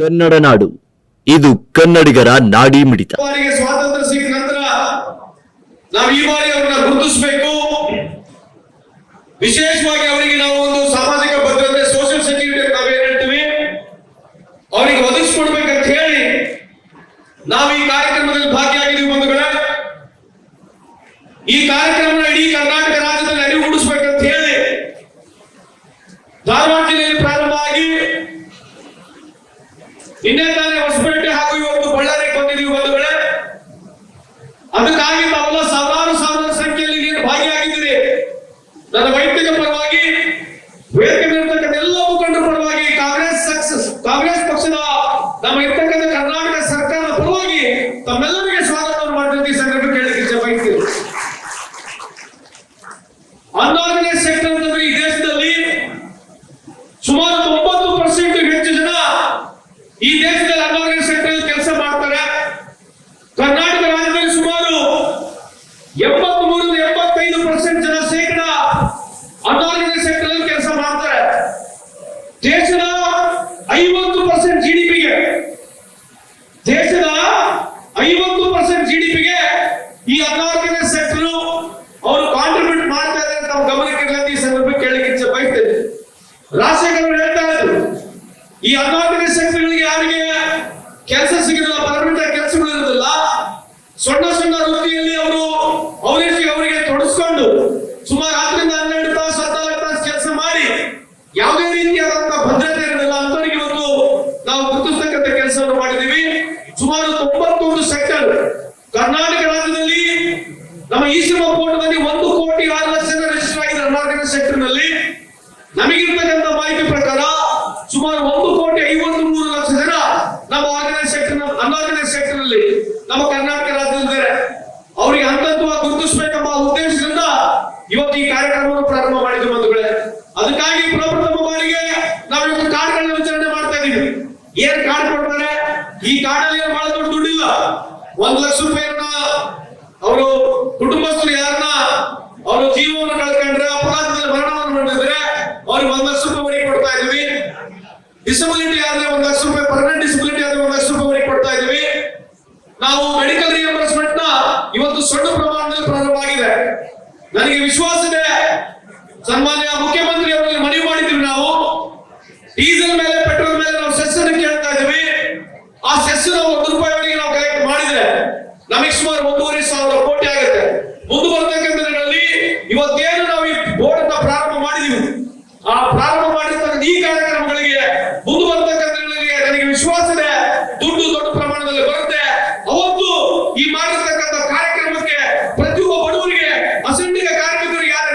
ಕನ್ನಡ ನಾಡು. ಇದು ಕನ್ನಡಿಗರ ನಾಡಿ ಮಿಡಿತ. ಸ್ವಾತಂತ್ರ್ಯ ಸಿಕ್ಕ ನಂತರ ನಾವು ಈ ಬಾರಿ ಅವರನ್ನ ಗುರುತಿಸಬೇಕು. ವಿಶೇಷವಾಗಿ ಅವರಿಗೆ ನಾವು ಒಂದು ಸಾಮಾಜಿಕ ಭದ್ರತೆ ಸೋಷಿಯಲ್ ಸೆಕ್ಯೂರಿಟಿ ಅಂತ ನಾವೇನ್ ಹೇಳ್ತೀವಿ, ಅವರಿಗೆ ಒದಗಿಸ್ಕೊಡ್ಬೇಕಂತ ಹೇಳಿ ನಾವು ಈ ಕಾರ್ಯಕ್ರಮದಲ್ಲಿ ಭಾಗಿಯಾಗಿದ್ದೀವಿ ಬಂಧುಗಳೇ ಈ ಕಾರ್ಯಕ್ರಮ ಇಡೀ ಕರ್ನಾಟಕ ರಾಜ್ಯದಲ್ಲಿ ಅರಿವು ಮೂಡಿಸ್ಬೇಕಂತ ಹೇಳಿ ಧಾರವಾಡ ಜಿಲ್ಲೆಯಲ್ಲಿ ಪ್ರಾರಂಭ ಆಗಿ ಇನ್ನೇ ತಾನೇ ಹೊಸಪೇಟೆ ಹಾಗೂ ಇವತ್ತು ಬಳ್ಳಾರಿ ಬಂದಿದ್ದೀವಿ ಬಂಧುಗಳೇ. ಅದಕ್ಕಾಗಿ ತಾವೆಲ್ಲ ಸಾವಿರಾರು ಸಾವಿರ ಸಂಖ್ಯೆಯಲ್ಲಿ ನೀನು ಭಾಗಿಯಾಗಿದ್ದೀರಿ. ನನ್ನ ವೈಯಕ್ತಿಕ ಪರವಾಗಿ, ವೇದಿಕೆ ಮೇಲಿರ್ತಕ್ಕಂಥ ಎಲ್ಲ ಮುಖಂಡರ ಪರವಾಗಿ ಕಾಂಗ್ರೆಸ್ ಸಕ್ಸಸ್, ಕಾಂಗ್ರೆಸ್ ಪಕ್ಷದ ನಮ್ಮ ಇರ್ತಕ್ಕಂಥ ಕರ್ನಾಟಕ ಸರ್ಕಾರದ ಪರವಾಗಿ ತಮ್ಮೆಲ್ಲರಿಗೆ ಸ್ವಾಗತವನ್ನು ಈ ಸಂದರ್ಭ ಕೇಳಲಿಕ್ಕೆ ಇಚ್ಛೆ ಬಯಸ್ತೀನಿ ಅನ್ಆರ್ಗನೈಸ್ ಸೆಕ್ಟರ್ ಅಂತಂದ್ರೆ ಈ ದೇಶದಲ್ಲಿ ಸುಮಾರು ತೊಂಬತ್ತು ಪರ್ಸೆಂಟ್ ಹೆಚ್ಚು ಜನ ಈ ದೇಶದಲ್ಲಿ ಅನ್ಆರ್ಗನೈಸ್ ಸೆಕ್ಟರ್ ಕೆಲಸ ಮಾಡ್ತಾರೆ ಕರ್ನಾಟಕ ರಾಜ್ಯದಲ್ಲಿ ಸುಮಾರು ಎಂಬತ್ತ್ ಮೂರರಿಂದ ಎಂಬತ್ತೈದು ಪರ್ಸೆಂಟ್ ಜನ ಶೇಕಡ ಅನ್ಆರ್ಗನೈಸ್ ಸೆಕ್ಟರ್ ಅಲ್ಲಿ ಕೆಲಸ ಮಾಡ್ತಾರೆ ದೇಶದ ಐವತ್ತು ಪರ್ಸೆಂಟ್ ಜಿಡಿಪಿಗೆ ದೇಶದ ಐವತ್ತು ಪರ್ಸೆಂಟ್ ಜಿಡಿಪಿಗೆ ಈ ಅನ್ಆರ್ಗನೈಸ್ ಸೆಕ್ಟರ್ ಅವರು ಕಾಂಟ್ರಿಬ್ಯೂಟ್ ಮಾಡ್ತಾ ಇದ್ದಾರೆ ಅಂತ ನಾವು ಗಮನಕ್ಕೆ ಇರಲಿ ಅಂತ ಈ ಸಂದರ್ಭ ಕೇಳಲಿಕ್ಕೆ ಇಚ್ಛೆ ಬಯಸ್ತೇನೆ ರಾಜಶೇಖರ್ ಅವರು ಹೇಳ್ತಾ ಇದ್ರು ಈ ಅನ್ಆರ್ಗನೈಸ್ ಸೆಕ್ಟರ್ಗಳಿಗೆ ಯಾರಿಗೆ ಕೆಲಸ ಸಿಗೋದಿಲ್ಲ ಪರ್ಮನೆಂಟ್ ಕೆಲಸಗಳು ಇರೋದಿಲ್ಲ ಸಣ್ಣ ಸಣ್ಣ ವೃತ್ತಿಯಲ್ಲಿ ಅವರು ಅವರಿಗೆ ಅವರಿಗೆ ತೊಡಸ್ಕೊಂಡು ಸುಮಾರು ಹತ್ತರಿಂದ ಹನ್ನೆರಡು ತಾಸು ಹದಿನಾಲ್ಕು ತಾಸು ಕೆಲಸ ಮಾಡಿ ಯಾವುದೇ ರೀತಿಯಾದಂತಹ ಭದ್ರತೆ ಇರಲಿಲ್ಲ. ಅಂತವರಿಗೆ ಇವತ್ತು ನಾವು ಗುರುತಿಸ್ತಕ್ಕಂಥ ಕೆಲಸವನ್ನು ಮಾಡಿದೀವಿ ಸುಮಾರು ತೊಂಬತ್ತೊಂದು ಸೆಕ್ಟರ್ ಕರ್ನಾಟಕ ರಾಜ್ಯದಲ್ಲಿ ನಮ್ಮ ಈಶ್ವರ ಕೋಟದಲ್ಲಿ ಒಂದು ಕೋಟಿ ಆರು ಲಕ್ಷ ರಿಜಿಸ್ಟರ್ ಆಗಿದೆ ಕರ್ನಾಟಕ ಸೆಕ್ಟರ್ನಲ್ಲಿ ನಮಗಿರ್ತಕ್ಕಂಥ ಮಾಹಿತಿ ಪ್ರಕಾರ ಸುಮಾರು ಒಂದು ಕೋಟಿ ಐವತ್ತು ಮೂರು ಲಕ್ಷ ಜನ ನಮ್ಮ ಆರ್ಗನೈಸ್ ಸೆಕ್ಟರ್ ಅನ್ಆರ್ಗನೈಸ್ ಸೆಕ್ಟರ್ನಲ್ಲಿ ನಮ್ಮ ಕರ್ನಾಟಕ ರಾಜ್ಯದಲ್ಲಿದ್ದಾರೆ. ಅವರಿಗೆ ಹಂತ ಹಂತವಾಗಿ ಗುರುತಿಸಬೇಕೆಂಬ ಉದ್ದೇಶದಿಂದ ಇವತ್ತು ಈ ಕಾರ್ಯಕ್ರಮವನ್ನು ಪ್ರಾರಂಭ ಮಾಡಿದ್ರು ಬಂಧುಗಳೇ ಅದಕ್ಕಾಗಿ ಪ್ರಪ್ರಥಮ ಬಾರಿಗೆ ನಾವು ಇವತ್ತು ಕಾರ್ಡ್ಗಳನ್ನ ವಿತರಣೆ ಮಾಡ್ತಾ ಇದೀವಿ ಏನ್ ಕಾರ್ಡ್ ಕೊಡ್ತಾರೆ? ಈ ಕಾರ್ಡಲ್ಲಿ ಏನ್ ಬಹಳ ದೊಡ್ಡ ದುಡ್ಡಿಲ್ಲ. ಒಂದ್ ಲಕ್ಷ ರೂಪಾಯಿಯನ್ನ ಅವರು ಕುಟುಂಬಸ್ಥರು ಯಾರನ್ನ? ಅವರು ಜೀವವನ್ನು ಕಳ್ಕೊಂಡ್ರೆ, ಅಪರಾಧದಲ್ಲಿ ಮರಣವನ್ನು ಹೊಂದಿದ್ರೆ ಅವ್ರಿಗೆ ಒಂದ್ ಲಕ್ಷ ರೂಪಾಯಿ ಕೊಡ್ತಾ ಇದೀವಿ. ಡಿಸಬಿಲಿಟಿ ಆದ್ರೆ ಒಂದ್ ಲಕ್ಷ ರೂಪಾಯಿ ಪರ್ಮನೆಂಟ್ ಡಿಸಬಿಲಿಟಿ ಆದ್ರೆ ಒಂದ್ ಲಕ್ಷ ರೂಪಾಯಿ ಕೊಡ್ತಾ ಇದೀವಿ. ನಾವು ಮೆಡಿಕಲ್ ರಿಯಂಬರ್ಸ್ಮೆಂಟ್ನ ಇವತ್ತು ಸಣ್ಣ ಪ್ರಮಾಣದಲ್ಲಿ ಪ್ರಾರಂಭ ಆಗಿದೆ. ನನಗೆ ವಿಶ್ವಾಸ ಇದೆ. ಸನ್ಮಾನ್ಯ ಮುಖ್ಯಮಂತ್ರಿ ಅವರಲ್ಲಿ ಮನವಿ ಮಾಡಿದ್ವಿ ನಾವು ಡೀಸೆಲ್ ಮೇಲೆ ಪೆಟ್ರೋಲ್ ಮೇಲೆ ನಾವು ಸೆಸ್ ಅನ್ನು ಕೇಳ್ತಾ ಇದೀವಿ ಆ ಸೆಸ್ ನಾವು ಒಂದು ರೂಪಾಯಿವರೆಗೆ ನಾವು ಕಲೆಕ್ಟ್ ಮಾಡಿದ್ರೆ ನಮಗೆ ಸುಮಾರು ಒಂದೂವರೆ ಸಾವಿರ ಕೋಟಿ ಆಗುತ್ತೆ ಮುಂದೆ ಬರ್ತಕ್ಕಂಥ ದಿನಗಳಲ್ಲಿ ಇವತ್ತೇನು ನಾವು ಈ ಬೋರ್ಡ್ ಅನ್ನ ಪ್ರಾರಂಭ ಆ ಪ್ರಾರಂಭ ಮಾಡಿರ್ತಕ್ಕಂಥ ಈ ಕಾರ್ಯಕ್ರಮಗಳಿಗೆ ಮುಂದೆ ನನಗೆ ವಿಶ್ವಾಸ ಇದೆ. ದುಡ್ಡು ದೊಡ್ಡ ಪ್ರಮಾಣದಲ್ಲಿ ಬರುತ್ತೆ. ಅವತ್ತು ಈ ಮಾಡಿರ್ತಕ್ಕಂಥ ಕಾರ್ಯಕ್ರಮಕ್ಕೆ ಪ್ರತಿಯೊಬ್ಬ ಬಡವರಿಗೆ ಅಸಂಘಟಿತ ಕಾರ್ಮಿಕರು ಯಾರು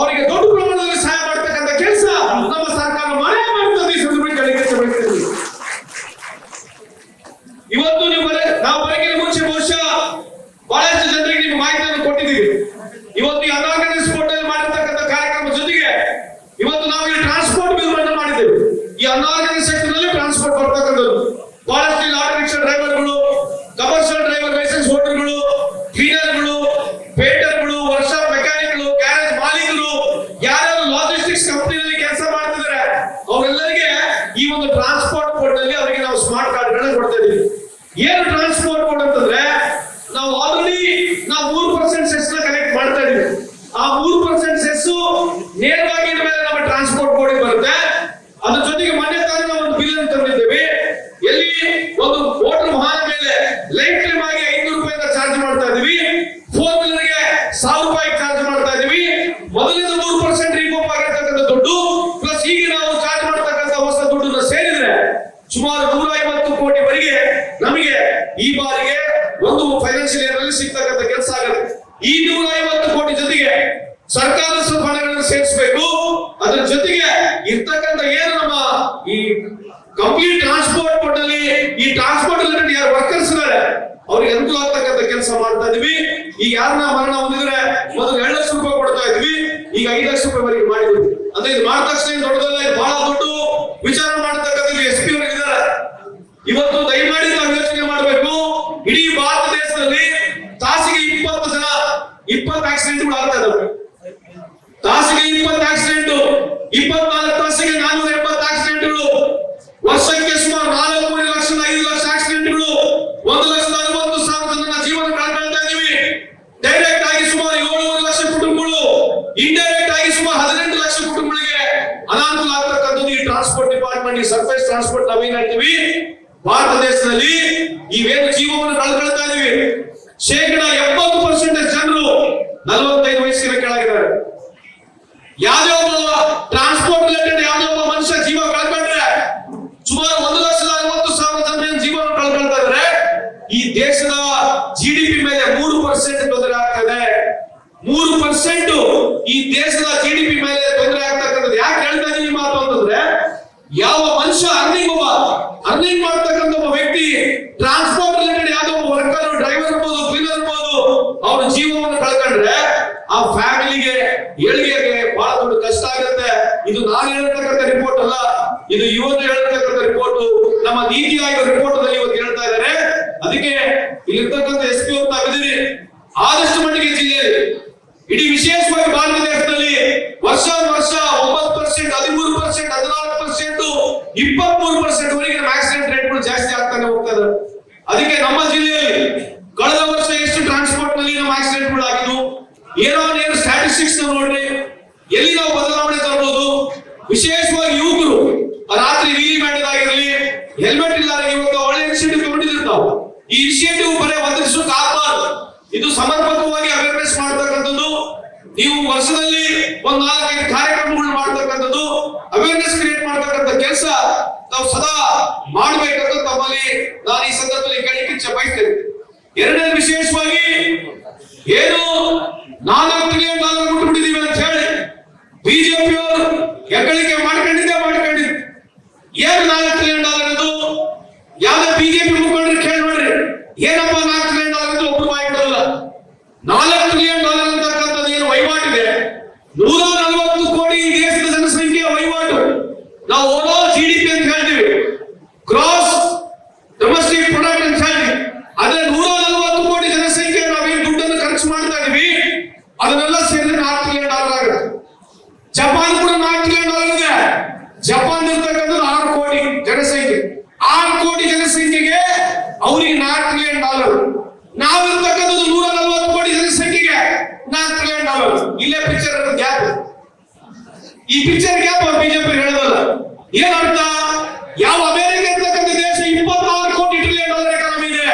ಅವರಿಗೆ ದೊಡ್ಡ ಪ್ರಮಾಣದಲ್ಲಿ ಸಹಾಯ ಮಾಡ್ತಕ್ಕಂಥ ಕೆಲಸ ನಮ್ಮ ಸರ್ಕಾರ ಮಾಡೇ ಮಾಡ್ತದೆ ಈ ಸಂದರ್ಭದಲ್ಲಿ ಕೆಲಸ. ಇವತ್ತು ನೀವು ನಾವು ಬರಗಿನ ಮುಂಚೆ ಬಹುಶಃ ಬಹಳಷ್ಟು ಜನರಿಗೆ ನೀವು ಮಾಹಿತಿಯನ್ನು ಕೊಟ್ಟಿದ್ದೀವಿ ಇವತ್ತು ಈ ಅನಾರ್ಗನೈಸ್ ಅಲ್ಲಿ ಮಾಡಿರ್ತಕ್ಕಂಥ ಕಾರ್ಯಕ್ರಮ ಜೊತೆಗೆ ಇವತ್ತು ನಾವು ಈ ಟ್ರಾನ್ಸ್ಪೋರ್ಟ್ ಬಿಲ್ ಅನ್ನು ಮಾಡಿದ್ದೇವೆ ಈ ಅನಾರ್ಗನೈಸ್ ಸೆಕ್ಟರ್ನಲ್ಲಿ ಟ್ರಾನ್ಸ್ಪೋರ್ಟ್ ಬರ್ತಕ್ಕಂಥದ್ದು ಬಹಳಷ್ಟು ಇಲ್ಲಿ ಆಟೋ ರಿಕ್ಷಾ ಡ್ರೈವರ್ಗಳು ಕಮರ್ಷಿಯಲ್ ಡ್ರೈವರ್ ಲೈಸೆನ್ಸ್ ಹೋಲ್ಡರ್ಗಳು ಕ್ಲೀನರ್ಗಳು ಪೇಂಟರ್ಗಳು ವರ್ಕ್ಶಾಪ್ ಮೆಕ್ಯಾನಿಕ್ಗಳು ಗ್ಯಾರೇಜ್ ಮಾಲೀಕರು ಯಾರ್ಯಾರು ಲಾಜಿಸ್ಟಿಕ್ಸ್ ಕಂಪನಿಯಲ್ಲಿ ಕೆಲಸ ಮಾಡ್ತಿದ್ದಾರೆ ಅವರೆಲ್ಲರಿಗೆ ಈ ಒಂದು ಟ್ರಾನ್ಸ್ಪೋರ್ಟ್ನಲ್ಲಿ ಅವರಿಗೆ ನಾವು ಸ್ಮಾರ್ಟ್ ಕಾರ್ಡ್ ಗಳನ್ನ ಕೊಡ್ತಾ ಇದೀವಿ. ಏನು ಟ್ರಾನ್ಸ್ಪೋರ್ಟ್ ಅಂತಂದ್ರೆ ನಾವು ಆಲ್ರೆಡಿ ನಾವು ಮೂರು ಪರ್ಸೆಂಟ್ ಸೆಸ್ನ ಕಲೆಕ್ಟ್ ಮಾಡ್ತಾ ಇದೀವಿ ಆ ಮೂರು ಪರ್ಸೆಂಟ್ ಸೆಸ್ ನೇರವಾಗಿ ಇದ್ರ ಮೇಲೆ ನಮ್ಮ ಟ್ರಾನ್ಸ್ಪೋರ್ಟ್ ಕೋಡ್ ಬರುತ್ತೆ ಅದ್ರ ಜೊತೆಗೆ ಮೊನ್ನೆ ತಾನೇ ನಾವು ಒಂದು ಬಿಲ್ ಅನ್ನು ತಂದಿದ್ದೇವೆ ಎಲ್ಲಿ ಒಂದು ಮೋಟರ್ ವಾಹನ ಮೇಲೆ ಲೈಫ್ ಟೈಮ್ ಆಗಿ ಐನೂರು ರೂಪಾಯಿಂದ ಚಾರ್ಜ್ ಮಾಡ್ತಾ ಇದೀವಿ ಫೋರ್ ವೀಲರ್ಗೆ ಸಾವಿರ ರೂಪಾಯಿ ಚಾರ್ಜ್ ಮಾಡ್ತಾ ಇದೀವಿ ಮೊದಲಿನ ಮೂರು ಪರ್ಸೆಂಟ್ ರಿಮೂವ್ ಆಗಿರ್ತಕ್ಕಂಥ ದುಡ್ಡು ಪ್ಲಸ್ ಈಗ ನಾವು ಚಾರ್ಜ್ ಮಾಡ್ತಕ್ಕಂಥ ಹೊಸ ದುಡ್ಡನ್ನ ಸೇರಿದ್ರೆ ಸುಮಾರು ನೂರ ಐವತ್ತು ಕೋಟಿವರೆಗೆ ನಮಗೆ ಈ ಬಾರಿಗೆ ಒಂದು ಫೈನಾನ್ಷಿಯಲ್ ಇಯರ್ ಅಲ್ಲಿ ಸಿಗ್ತಕ್ಕಂಥ ಕೆಲಸ ಆಗುತ್ತೆ ಈ ನೂರ ಐವತ್ತು ಕೋಟಿ ಜೊತೆಗೆ ಸರ್ಕಾರದ ಸ್ವಲ್ಪ ಹಣಗಳನ್ನು ಸೇರಿಸಬೇಕು ಅದರ ಜೊತೆಗೆ ಇರ್ತಕ್ಕಂಥ ಏನು ನಮ್ಮ ಈ ಕಂಪ್ಲೀಟ್ ಟ್ರಾನ್ಸ್ಪೋರ್ಟ್ ಕೊಟ್ಟಲ್ಲಿ ಈ ಟ್ರಾನ್ಸ್ಪೋರ್ಟ್ ರಿಲೇಟೆಡ್ ಯಾರು ವರ್ಕರ್ಸ್ ಇದ್ದಾರೆ ಅವ್ರಿಗೆ ಅನುಕೂಲ ಆಗ್ತಕ್ಕಂಥ ಕೆಲಸ ಇದ್ವಿ ಈಗ ಯಾರನ್ನ ಮರಣ ಹೊಂದಿದ್ರೆ ಮೊದಲು ಎರಡು ಲಕ್ಷ ರೂಪಾಯಿ ಕೊಡ್ತಾ ಇದ್ವಿ ಈಗ ಐದು ಲಕ್ಷ ರೂಪಾಯಿ ಮಾಡಿದ್ವಿ ಅಂದ್ರೆ ಇದು ಮಾಡಿದ ತಕ್ಷಣ ದೊಡ್ಡದಲ್ಲ ಬಹಳ ದೊಡ್ಡ ವಿಚಾರ ಮಾಡತಕ್ಕಂಥ ಎಸ್ ಪಿ ಇದ್ದಾರೆ ಇವತ್ತು ದಯಮಾಡಿ ತಾವು ಯೋಚನೆ ಮಾಡಬೇಕು ಇಡೀ ಭಾರತ ದೇಶದಲ್ಲಿ ತಾಸಿಗೆ ಇಪ್ಪತ್ತು ಜನ ಇಪ್ಪತ್ತು ಆಕ್ಸಿಡೆಂಟ್ಗಳು ಆಗ್ತಾ ಇದಾವೆ ತಾಸಿಗೆ ಇಪ್ಪತ್ತು ಆಕ್ಸಿಡೆಂಟ್ ಇಪ್ಪತ್ನಾಲ್ಕು ತಾಸಿಗೆ ನಾನೂರ ಎಂಬತ್ತು ಆಕ್ಸಿಡೆಂಟ್ಗಳು ವರ್ಷಕ್ಕೆ ಸುಮಾರು ನಾಲ್ಕು ಟ್ರಾನ್ಸ್ಪೋರ್ಟ್ ನಾವೇನ್ ಏನಾಗ್ತೀವಿ ಭಾರತ ದೇಶದಲ್ಲಿ ಈವೇನು ಜೀವವನ್ನು ಕಳ್ಕೊಳ್ತಾ ಇದೀವಿ ಶೇಕಡ ಎಪ್ಪತ್ತು ಪರ್ಸೆಂಟ್ ಜನರು ನಲವತ್ತೈದು ವಯಸ್ಸಿನ ಕೆಳಗಿದ್ದಾರೆ. ಯಾವ್ದೇ ಒಬ್ಬ ಟ್ರಾನ್ಸ್ಪೋರ್ಟ್ ರಿಲೇಟೆಡ್ ಯಾವ್ದೇ ಒಬ್ಬ ಮನುಷ್ಯ ಜೀವ ಕಳ್ಕೊಂಡ್ರೆ ಸುಮಾರು ಒಂದು ಲಕ್ಷದ ಐವತ್ತು ಸಾವಿರ ಜನ ಜೀವನ ಕಳ್ಕೊಳ್ತಾ ಇದ್ದಾರೆ ಈ ದೇಶದ ಜಿ ಡಿ ಪಿ ಮೇಲೆ ಮೂರು ಪರ್ಸೆಂಟ್ ತೊಂದರೆ ಆಗ್ತದೆ ಮೂರು ಪರ್ಸೆಂಟ್ ಈ ದೇಶದ ಜಿ ಡಿ ಪಿ ಮೇಲೆ ತೊಂದರೆ ಆಗ್ತಕ್ಕಂಥದ್ದು ಯಾಕೆ ಹೇಳ್ತಾ ಇದೀನಿ ಮಾತು ಅಂತಂದ್ರೆ ಯಾವ ಮನುಷ್ಯ ಅರ್ನಿಂಗ್ ಒಬ್ಬ ಅರ್ನಿಂಗ್ ಮಾಡ್ತಕ್ಕಂಥ ಒಬ್ಬ ವ್ಯಕ್ತಿ ಟ್ರಾನ್ಸ್ಪೋರ್ಟ್ ರಿಲೇಟೆಡ್ ಯಾವ್ದೋ ಒಬ್ಬ ವರ್ಕರ್ ಡ್ರೈವರ್ ಇರ್ಬೋದು ಕ್ಲೀನರ್ ಇರ್ಬೋದು ಅವ್ರ ಜೀವವನ್ನು ಕಳ್ಕೊಂಡ್ರೆ ಆ ಫ್ಯಾಮಿಲಿಗೆ, ಏಳಿಗೆಗೆ ಬಹಳ ದೊಡ್ಡ ಕಷ್ಟ ಆಗುತ್ತೆ. ಇದು ನಾನು ಹೇಳ್ತಕ್ಕಂಥ ರಿಪೋರ್ಟ್ ಅಲ್ಲ, ಇದು ಇವತ್ತು ಹೇಳ್ತಕ್ಕಂಥ ರಿಪೋರ್ಟ್ ನಮ್ಮ ನೀತಿ ಆಯೋಗ ರಿಪೋರ್ಟ್ ಅಲ್ಲಿ ಇವತ್ತು ಹೇಳ್ತಾ ಇದ್ದಾರೆ. ಅದಕ್ಕೆ ಇಲ್ಲಿರ್ತಕ್ಕಂಥ ಎಸ್ ಪಿ ಅವ್ರು ತಾವಿದ್ದೀರಿ. ಆದಷ್ಟು ಮಟ್ಟಿಗೆ ಜಿಲ್ಲೆಯಲ್ಲಿ, ಇಡೀ ವಿಶೇಷವಾಗಿ ಭಾರತ ದೇಶದಲ್ಲಿ ವರ್ಷ ವರ್ಷ ಒಂಬತ್ತು ಪರ್ಸೆಂಟ್ ಹದಿಮೂರು ಪರ್ಸೆಂಟ್ ಹದಿನಾಲ್ಕು ಪರ್ಸೆಂಟ್ ಇಪ್ಪತ್ತ್ ಮೂರು ಪರ್ಸೆಂಟ್ ವರೆಗೆ ಆಕ್ಸಿಡೆಂಟ್ ರೇಟ್ಗಳು ಜಾಸ್ತಿ ಆಗ್ತಾನೆ ಹೋಗ್ತದೆ ಅದಕ್ಕೆ ನಮ್ಮ ಜಿಲ್ಲೆಯಲ್ಲಿ ಕಳೆದ ವರ್ಷ ಎಷ್ಟು ಟ್ರಾನ್ಸ್ಪೋರ್ಟ್ನಲ್ಲಿ ನಮ್ಮ ಆಕ್ಸಿಡೆಂಟ್ಗಳು ಆಗಿದ್ವು ಏನೋ ಏನು ಸ್ಟ್ಯಾಟಿಸ್ಟಿಕ್ಸ್ ನೋಡ್ರಿ ಎಲ್ಲಿ ನಾವು ಬದಲಾವಣೆ ತರಬಹುದು ವಿಶೇಷವಾಗಿ ಯುವಕರು ರಾತ್ರಿ ನೀಲಿ ಮಾಡಿದಾಗಿರ್ಲಿ ಹೆಲ್ಮೆಟ್ ಇಲ್ಲದೆ ಇವತ್ತು ಒಳ್ಳೆ ಇನಿಷಿಯೇಟಿವ್ ತಗೊಂಡಿರ್ತಾವ ಈ ಇನಿಷಿಯೇಟಿವ್ ಬರೀ ಒದಗಿಸೋಕೆ ಆಗಬಾರ್ದು. ಇದು ಸಮರ್ಪಕವಾಗಿ ಅವೇರ್ನೆಸ್ ಮಾಡ್ತಕ್ಕಂಥದ್ದು. ನೀವು ವರ್ಷದಲ್ಲಿ ಒಂದ್ ನಾಲ್ಕೈದು ಕಾರ್ಯಕ್ರಮಗಳು ಮಾಡ್ತಕ್ಕಂಥದ್ದು. ಅವೇರ್ನೆಸ್ ಕ್ರಿಯೇಟ್ ಮಾಡ್ತಕ್ಕಂಥ ಕೆಲಸ ನಾವು ಸದಾ ಮಾಡಬೇಕಂತ ತಮ್ಮಲ್ಲಿ ನಾನು ಈ ಸಂದರ್ಭದಲ್ಲಿ ಕೇಳಲಿಕ್ಕೆ ಇಚ್ಛೆ ಬಯಸ್ತೇನೆ. ಎರಡನೇ ವಿಶೇಷವಾಗಿ ಏನು ನಾಲ್ಕು ಟ್ರಿಲಿಯನ್ ಡಾಲರ್ ಮುಟ್ಬಿಟ್ಟಿದೀವಿ ಅಂತ ಹೇಳಿ ಬಿಜೆಪಿ ಅವರು ಹೆಗ್ಗಳಿಕೆ ಮಾಡ್ಕೊಂಡಿದ್ದೆ ಮಾಡ್ಕೊಂಡಿದ್ದು ಏನು ನಾಲ್ಕು ಟ್ರಿಲಿಯನ್ ಡಾಲರ್ ಅದು ಯಾವ ಬಿಜೆಪಿ ಮುಖಂಡ ಏನಪ್ಪ ನಾಲ್ಕು ಟ್ರಿಲಿಯನ್ ಡಾಲರ್ ಬಾಯಿ ಬಿಡೋಲ್ಲ ನಾಲ್ಕು ಟ್ರಿಲಿಯನ್ ಡಾಲರ್ ಅಂತಕ್ಕಂಥದ್ದು ಏನು ವಹಿವಾಟಿದೆ ನೂರ ನಲವತ್ತು ಕೋಟಿ ದೇಶದ ಜನಸಂಖ್ಯೆಯ ವಹಿವಾಟು. ನಾವು ಓವರ್ ಜಿ ಡಿ ಪಿ ಅಂತ ಹೇಳ್ತೀವಿ. ಕ್ರಾಸ್ ಡೊಮೆಸ್ಟಿಕ್ ಪ್ರೊಡಕ್ಟ್ ಅಂತ ಹೇಳ್ತೀವಿ. ಆದ್ರೆ ನೂರ ನಲವತ್ತು ಕೋಟಿ ಜನಸಂಖ್ಯೆ ನಾವೇನು ದುಡ್ಡನ್ನು ಖರ್ಚು ಮಾಡ್ತಾ ಇದೀವಿ. ಅದನ್ನೆಲ್ಲ ಸೇರಿದ್ರೆ ನಾಲ್ಕು ಟ್ರಿಲಿಯನ್ ಡಾಲರ್ ಆಗುತ್ತೆ. ಜಪಾನ್ ಕೂಡ ನಾಲ್ಕು ಟ್ರಿಲಿಯನ್ ಡಾಲರ್ ಇದೆ. ಜಪಾನ್ ಇರ್ತಕ್ಕಂಥದ್ದು ಆರು ಕೋಟಿ ಜನಸಂಖ್ಯೆ. ಆರು ಕೋಟಿ ಜನಸಂಖ್ಯೆಗೆ ಅವರಿಗೆ ನಾಲ್ಕು ಟ್ರಿಲಿಯನ್ ಡಾಲರ್ ನಾವಿರ್ತಕ್ಕಂಥದ್ದು ನೂರ ನಲ್ವತ್ತು ಕೋಟಿ ಜನಸಂಖ್ಯೆಗೆ ನಾಲ್ಕು ಟ್ರಿಲಿಯನ್ ಡಾಲರ್ ಇಲ್ಲೇ ಪಿಕ್ಚರ್ ಗ್ಯಾಪ್ ಈ ಪಿಕ್ಚರ್ ಗ್ಯಾಪ್ ಬಿಜೆಪಿ ಹೇಳೋದಲ್ಲ. ಏನರ್ಥ ಯಾವ ಅಮೆರಿಕ ಇರ್ತಕ್ಕಂಥ ದೇಶ ಇಪ್ಪತ್ತಾರು ಕೋಟಿ ಟ್ರಿಲಿಯನ್ ಡಾಲರ್ ಎಕಾನಮಿ ಇದೆ.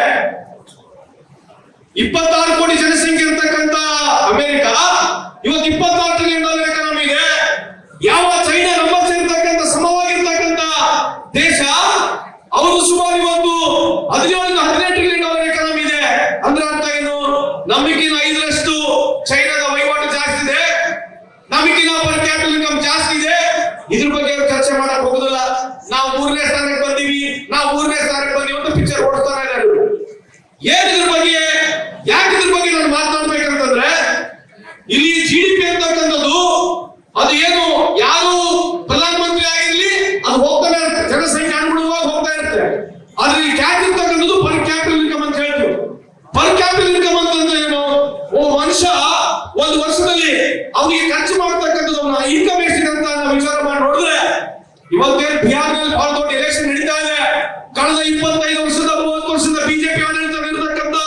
ಇಪ್ಪತ್ತಾರು ಕೋಟಿ ಜನಸಂಖ್ಯೆ ಇರ್ತಕ್ಕಂಥ ಅಮೆರಿಕ ಇವತ್ತು ಇಪ್ಪತ್ತಾರು ಟ್ರಿಲಿಯನ್ ಡಾಲರ್ ಎಕಾನಮಿ ಇದೆ. ಯಾವ ಚೈನಾ ನಮ್ಮ ಸೇರ್ತಕ್ಕಂಥ ಸಮವಾಗಿರ್ತಕ್ಕಂಥ ದೇಶ ಅವರು ಸುಮಾರು ಇವತ್ತು ಹದಿನೇಳರಿಂದ ಹದಿನೆಂಟು ಟ್ರಿಲಿಯನ್ ಡಾಲರ್ ಎಕಾನಮಿ ಇದೆ ಅಂದ್ರೆ ಅರ್ಥ ಏನು ನಮಗಿನ ಐದರಷ್ಟು ಚೈನಾದ ವಹಿವಾಟು ಜಾಸ್ತಿ ಇದೆ ನಮಗಿನ ಪರ್ ಕ್ಯಾಪಿಟಲ್ ಇನ್ಕಮ್ ಜಾಸ್ತಿ ಇದೆ ಇದ್ರ ಬಗ್ಗೆ ಅವ್ರು ಚರ್ಚೆ ಮಾಡಕ್ ಹೋಗುದಿಲ್ಲ ನಾವು ಮೂರನೇ ಸ್ಥಾನಕ್ಕೆ ಬಂದೀವಿ ನಾವು ಮೂರನೇ ಸ್ಥಾನಕ್ಕೆ ಬಂದೀವಿ ಅಂತ ಪಿಕ್ಚರ್ ಓಡಿಸ್ತಾನೆ ಇದ್ದಾರೆ ಇವ್ರು. ಏನ್ ಇದ್ರ ಬಗ್ಗೆ ಯಾಕೆ ಇದ್ರ ಬಗ್ಗೆ ನಾನು ಮಾತನಾಡ್ಬೇಕಂತಂದ್ರೆ ಇಲ್ಲಿ ಜಿ ಡಿ ಪಿ ಅಂತಕ್ಕಂಥದ್ದು ಅದು ಏನು ಯಾರು ಪ್ರಧಾನಮಂತ್ರಿ ಆಗಿರ್ಲಿ ಅದು ಹೋಗ್ತಾನೆ ಇರುತ್ತೆ ಜನಸಂಖ್ಯೆ ಅನುಗುಣವಾಗಿ ಹೋಗ್ತಾ ಇರುತ್ತೆ ಆದ್ರೆ ಈ ಕ್ಯಾಪ್ ಇರ್ತಕ್ಕಂಥದ್ದು ಪರ್ ಕ್ಯಾಪಿಟಲ್ ಇನ್ಕಮ್ ಅಂತ ಹೇಳ್ತೀವಿ ಪರ್ ಕ್ಯಾಪಿಟಲ್ ಇನ್ಕಮ್ ಅಂತಂದ್ರೆ ಏನು ಓ ಮನುಷ್ಯ ಒಂದು ವರ್ಷದಲ್ಲಿ ಅವನಿಗೆ ಖರ್ಚು ಮಾಡ್ತಕ್ಕಂಥದ್ದು ಅವನ ಇನ್ಕಮ್ ಎಷ್ಟಿದೆ ಅಂತ ನಾವು ವಿಚಾರ ಮಾಡಿ ನೋಡಿದ್ರೆ ಇವತ್ತೇನು ಬಿಹಾರ್ನಲ್ಲಿ ಬಹಳ ದೊಡ್ಡ ಎಲೆಕ್ಷನ್ ನಡೀತಾ ಇದೆ ಕಳೆದ ಇಪ್ಪತ್ತೈದು ವರ್ಷದ, ಮೂವತ್ತು ವರ್ಷದ ಬಿಜೆಪಿ ಆಡಳಿತವಿರತಕ್ಕಂತ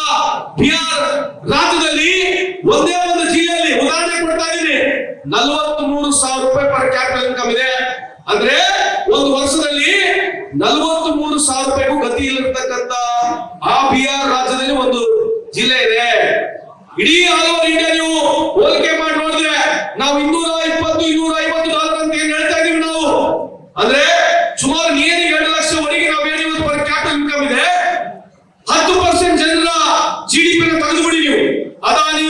ಬಿಹಾರ್ ರಾಜ್ಯದಲ್ಲಿ ಒಂದೇ ಒಂದು ಜಿಲ್ಲೆಯಲ್ಲಿ ಉದಾಹರಣೆ ಕೊಡ್ತಾ ಇದ್ದೀನಿ. ನಲವತ್ತ್ ಮೂರು ಸಾವಿರ ರೂಪಾಯಿ ಪರ್ ಕ್ಯಾಪಿಟಲ್ ಇನ್ಕಮ್ ಇದೆ. ಅಂದ್ರೆ ಒಂದು ವರ್ಷದಲ್ಲಿ ನಲವತ್ತ್ ಮೂರು ಸಾವಿರ ರೂಪಾಯಿಗೂ ಗತಿ ಇಲ್ಲಿರ್ತಕ್ಕಂತ ಆ ಬಿಹಾರ್ ರಾಜ್ಯದಲ್ಲಿ ಒಂದು ಜಿಲ್ಲೆ ಇದೆ. ಇಡೀ ಆಲ್ ಓವರ್ ಇಂಡಿಯಾ ನೀವು ಹೋಲಿಕೆ ಮಾಡಿ ನೋಡಿದ್ರೆ ನಾವು ಇನ್ನೂರ ಇಪ್ಪತ್ತು, ಇನ್ನೂರ ಐವತ್ತು ಡಾಲರ್ ಅಂತ ಏನ್ ಹೇಳ್ತಾ ಇದೀವಿ ನಾವು? ಅಂದ್ರೆ ಸುಮಾರು ಏನು ಎರಡು ಲಕ್ಷವರೆಗೆ ನಾವು ಏನು ಇವತ್ತು ಪರ್ ಕ್ಯಾಪಿಟಲ್ ಇನ್ಕಮ್ ಇದೆ ಹತ್ತು ಪರ್ಸೆಂಟ್ ಜನರ ಜಿ ಡಿ ಪಿ ತೆಗೆದುಬಿಡಿ ನೀವು ಅದಾನಿ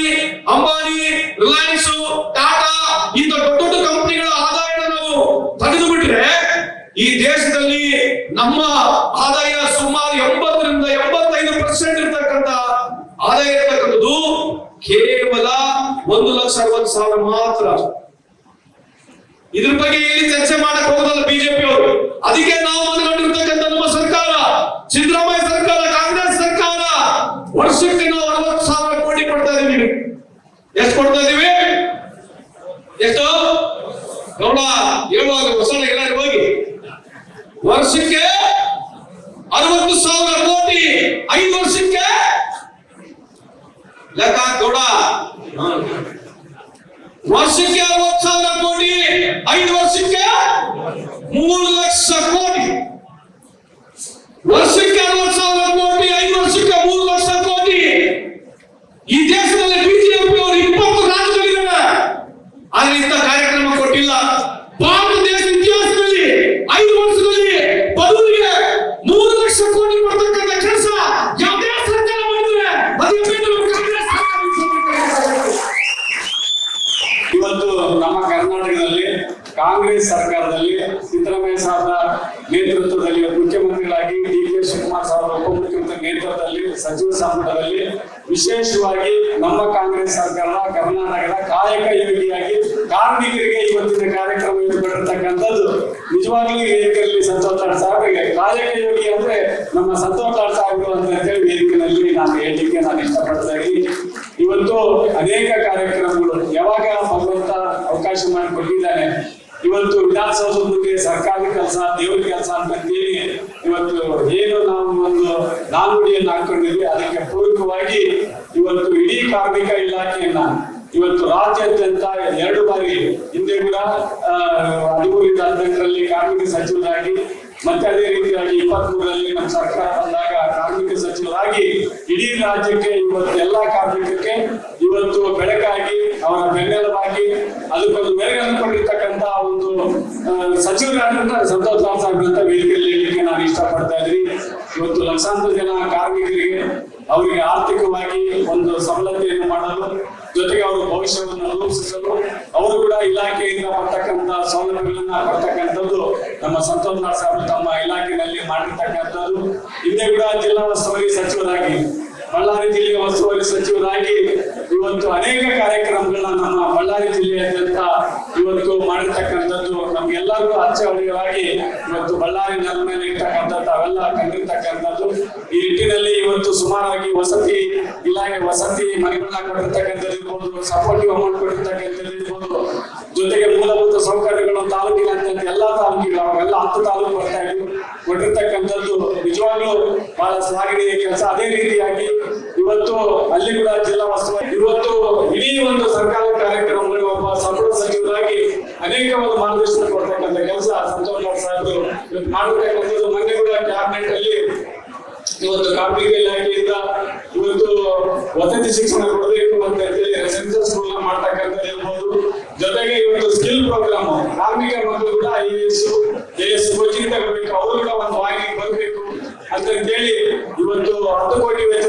ಅಂಬಾನಿ ರಿಲಯನ್ಸ್ ಟಾಟಾ ಇಂಥ ದೊಡ್ಡ ದೊಡ್ಡ ಕಂಪನಿಗಳ ಆದಾಯನ ನಾವು ತೆಗೆದು ಬಿಟ್ರೆ ಈ ದೇಶದಲ್ಲಿ ನಮ್ಮ ಆದಾಯ ಸುಮಾರು ಎಂಬತ್ತರಿಂದ ಎಂಬತ್ತೈದು ಪರ್ಸೆಂಟ್ ಇರ್ತಕ್ಕಂಥ ಆದಾಯ ಇರ್ತಕ್ಕಂಥದ್ದು ಕೇವಲ ಒಂದು ಲಕ್ಷ ಅರವತ್ತು ಸಾವಿರ ಮಾತ್ರ. ಇದ್ರ ಬಗ್ಗೆ ಎಲ್ಲಿ ಚರ್ಚೆ ಮಾಡಕ್ ಹೋಗೋದಲ್ಲ ಬಿಜೆಪಿ ಅವರು? ಅದಕ್ಕೆ ನಾವು ಮನಗಂಡಿರ್ತಕ್ಕಂಥ ನಮ್ಮ ಸರ್ಕಾರ, ಸಿದ್ದರಾಮಯ್ಯ ಸರ್ಕಾರ, ಕಾಂಗ್ರೆಸ್ ಸರ್ಕಾರ. ವರ್ಷಕ್ಕೆ ನಾವು ಅರವತ್ತು ಸಾವಿರ ಕೋಟಿ ಕೊಡ್ತಾ ಇದೀವಿ ಎಷ್ಟು ಕೊಡ್ತಾ ಇದೀವಿ? ಎಷ್ಟು? ನೋಡ ಹೇಳುವಾಗ ಹೊಸ ಎಲ್ಲರೂ ಹೋಗಿ. ವರ್ಷಕ್ಕೆ ಅರವತ್ತು ಸಾವಿರ ಕೋಟಿ. ಐದು ವರ್ಷಕ್ಕೆ ಲೆಕ್ಕ ವರ್ಷಕ್ಕೆ ಅರವತ್ತು ಸಾವಿರ ಕೋಟಿ, ಐದು ವರ್ಷಕ್ಕೆ ಮೂರು ಲಕ್ಷ ಕೋಟಿ. ವರ್ಷಕ್ಕೆ ಅರವತ್ತು ಸಾವಿರ ಕೋಟಿ, ಐದು ವರ್ಷಕ್ಕೆ ಮೂರು ಲಕ್ಷ ಕೋಟಿ. ಈ ದೇಶದಲ್ಲಿ ಬಿಜೆಪಿ ಅವರು ಇಪ್ಪತ್ತು ರಾಜ್ಯಗಳಿದ್ದಾರೆ ಆದ್ರೆ ಇಂಥ ಕಾರ್ಯಕ್ರಮ ಕೊಟ್ಟಿಲ್ಲ. ವಿಶೇಷವಾಗಿ ನಮ್ಮ ಕಾಂಗ್ರೆಸ್ ಸರ್ಕಾರ, ಕರ್ನಾಟಕದ ಕಾಯಕ ಯೋಗಿಯಾಗಿ, ಕಾರ್ಮಿಕರಿಗೆ ಇವತ್ತಿನ ಕಾರ್ಯಕ್ರಮ ಇಟ್ಕೊಂಡಿರ್ತಕ್ಕಂಥದ್ದು ನಿಜವಾಗ್ಲೂ ವೇದಿಕೆಯಲ್ಲಿ ಸಂತೋಷ್ ಸಾಹೇಬ್ರಿಗೆ ಕಾಯಕ ಯೋಗಿ ಅಂದ್ರೆ ನಮ್ಮ ಸಂತೋಷ್ ಸಾಹೇಬ್ರು ಅಂತ ಹೇಳಿ ವೇದಿಕೆಯಲ್ಲಿ ನಾನು ಹೇಳಲಿಕ್ಕೆ ನಾನು ಇಷ್ಟಪಡ್ತಾ ಇದ್ದೀನಿ. ಇವತ್ತು ಅನೇಕ ಕಾರ್ಯಕ್ರಮಗಳು ಯಾವಾಗ ಭಗವಂತ ಅವಕಾಶ ಮಾಡಿಕೊಟ್ಟಿದ್ದಾನೆ, ಇವತ್ತು ವಿಧಾನಸೌಧ ಮುಂದೆ ಸರ್ಕಾರಿ ಕೆಲಸ, ದೇವ್ರ ಕೆಲಸ ಅಂತ ಹೇಳಿ ಇವತ್ತು ಏನು ನಾನುಡಿಯನ್ನು ಹಾಕೊಂಡಿದ್ವಿ ಅದಕ್ಕೆ ಪೂರಕವಾಗಿ ಇವತ್ತು ಇಡೀ ಕಾರ್ಮಿಕ ಇಲಾಖೆಯನ್ನ ಇವತ್ತು ರಾಜ್ಯಾದ್ಯಂತ ಎರಡು ಬಾರಿ ಹಿಂದೆ ಕೂಡ ಹದಿಮೂರಿಂದ ಹದಿನೆಂಟರಲ್ಲಿ ಕಾರ್ಮಿಕ ಸಚಿವರಾಗಿ, ಮತ್ತೆ ಅದೇ ರೀತಿಯಾಗಿ ಇಪ್ಪತ್ತ್ ಮೂರರಲ್ಲಿ ನಮ್ಮ ಸರ್ಕಾರ ಬಂದಾಗ ಕಾರ್ಮಿಕ ಸಚಿವರಾಗಿ ಇಡೀ ರಾಜ್ಯಕ್ಕೆ ಇವತ್ತು ಎಲ್ಲಾ ಕಾರ್ಮಿಕಕ್ಕೆ ಇವತ್ತು ಬೆಳಕಾಗಿ, ಅವರ ಬೆನ್ನೆಲುಬಾಗಿ, ಅದಕ್ಕೊಂದು ಮೆರುಗನ್ನು ಕೊಟ್ಟಿರ್ತಕ್ಕಂತ ಒಂದು ಸಚಿವರಾದಂತ ಸಂತೋಷ್ ಲಾಲ್ ಸಾಹೇಬ್ ಅಂತ ವೇದಿಕೆಯಲ್ಲಿ ನಾನು ಇಷ್ಟಪಡ್ತಾ ಇದ್ದೀನಿ. ಇವತ್ತು ಲಕ್ಷಾಂತರ ಜನ ಕಾರ್ಮಿಕರಿಗೆ ಅವರಿಗೆ ಆರ್ಥಿಕವಾಗಿ ಒಂದು ಸಬಲತೆಯನ್ನು ಮಾಡಲು ಜೊತೆಗೆ ಅವರ ಭವಿಷ್ಯವನ್ನು ರೂಪಿಸಲು ಅವರು ಕೂಡ ಇಲಾಖೆಯಿಂದ ಬರ್ತಕ್ಕಂಥ ಸೌಲಭ್ಯಗಳನ್ನ ಕೊಡ್ತಕ್ಕಂಥದ್ದು ನಮ್ಮ ಸಂತೋಷ್ ಸಾಹೇಬ್ ತಮ್ಮ ಇಲಾಖೆಯಲ್ಲಿ ಮಾಡಿರ್ತಕ್ಕಂಥದ್ದು. ಹಿಂದೆ ಕೂಡ ಜಿಲ್ಲಾ ಉಸ್ತುವಾರಿ ಸಚಿವರಾಗಿ ಬಳ್ಳಾರಿ ಜಿಲ್ಲೆಯ ಉಸ್ತುವಾರಿ ಸಚಿವರಾಗಿ ಇವತ್ತು ಅನೇಕ ಕಾರ್ಯಕ್ರಮಗಳನ್ನ ನಮ್ಮ ಬಳ್ಳಾರಿ ಜಿಲ್ಲೆಯಾದ್ಯಂತ ಇವತ್ತು ಮಾಡಿರ್ತಕ್ಕಂಥದ್ದು ನಮ್ಗೆಲ್ಲರಿಗೂ ಅಚ್ಚಳಿಯಾಗಿ ಇವತ್ತು ಬಳ್ಳಾರಿ ನನ್ನ ಮೇಲೆ ಇರ್ತಕ್ಕಂಥದ್ದು, ಅವೆಲ್ಲ ಕಂಡಿರ್ತಕ್ಕಂಥದ್ದು. ಈ ನಿಟ್ಟಿನಲ್ಲಿ ಇವತ್ತು ಸುಮಾರಾಗಿ ವಸತಿ ಇಲಾಖೆ, ವಸತಿ ಮನೆಗಳನ್ನ ಕೊಟ್ಟಿರ್ತಕ್ಕಂಥದ್ದು ಸಪೋರ್ಟಿವ್ ಅಮೌಂಟ್ ಕೊಟ್ಟಿರ್ತಕ್ಕಂಥದ್ದು ಜೊತೆಗೆ ಮೂಲಭೂತ ಸೌಕರ್ಯಗಳು ತಾಲೂಕಿನಾದ್ಯಂತ ಎಲ್ಲಾ ತಾಲೂಕಿಗಳು ಅವೆಲ್ಲ ಹತ್ತು ತಾಲೂಕು ಬರ್ತಾ ಇದ್ವು. ಕೊಟ್ಟಿರ್ತಕ್ಕಂಥದ್ದು ನಿಜವಾಗ್ಲೂ ಬಹಳ ಶ್ಲಾಘನೀಯ ಕೆಲಸ. ಅದೇ ರೀತಿಯಾಗಿ ಇವತ್ತು ಅಲ್ಲಿ ಕೂಡ ಜಿಲ್ಲಾ ಉಸ್ತುವಾರಿ ಇವತ್ತು ಇಡೀ ಒಂದು ಸರ್ಕಾರ ಕಾರ್ಯಕ್ರಮಗಳು ಒಬ್ಬ ಸಂಪುಟ ಸಚಿವರಾಗಿ ಅನೇಕ ಒಂದು ಮಾರ್ಗದರ್ಶನ ಕೊಡ್ತಕ್ಕಂಥ ಕೆಲಸ ಸಂತೋಷ್ ಸಾಹೇಬರು ಮಾಡಿರ್ತಕ್ಕಂಥದ್ದು ಮೊನ್ನೆ ಕೂಡ ಕ್ಯಾಬಿನೆಟ್ ಅಲ್ಲಿ ಇವತ್ತು ಕಾರ್ಮಿಕ ಇಲಾಖೆಯಿಂದ ಇವತ್ತು ವಸತಿ ಶಿಕ್ಷಣ ಕೊಡಬೇಕು ಅಂತ ಹೇಳಿ ರೆಸಿಡೆನ್ಸಿಯಲ್ ಸ್ಕೂಲ್ ಮಾಡ್ತಕ್ಕಂಥದ್ದು ಇರ್ಬೋದು ಜೊತೆಗೆ ಇವತ್ತು ಸ್ಕಿಲ್ ಪ್ರೋಗ್ರಾಮ್ ಕಾರ್ಮಿಕ ಮಕ್ಕಳು ಕೂಡ I S A S coaching ತಗೋಬೇಕು ಅವರು ಕೂಡ ಒಂದು ವಾಹಿನಿಗೆ ಬರಬೇಕು ಅಂತ ಹೇಳಿ ಇವತ್ತು ಹತ್ತು ಕೋಟಿ ಮಾಡ್ತಕ್ಕಂಥದ್ದು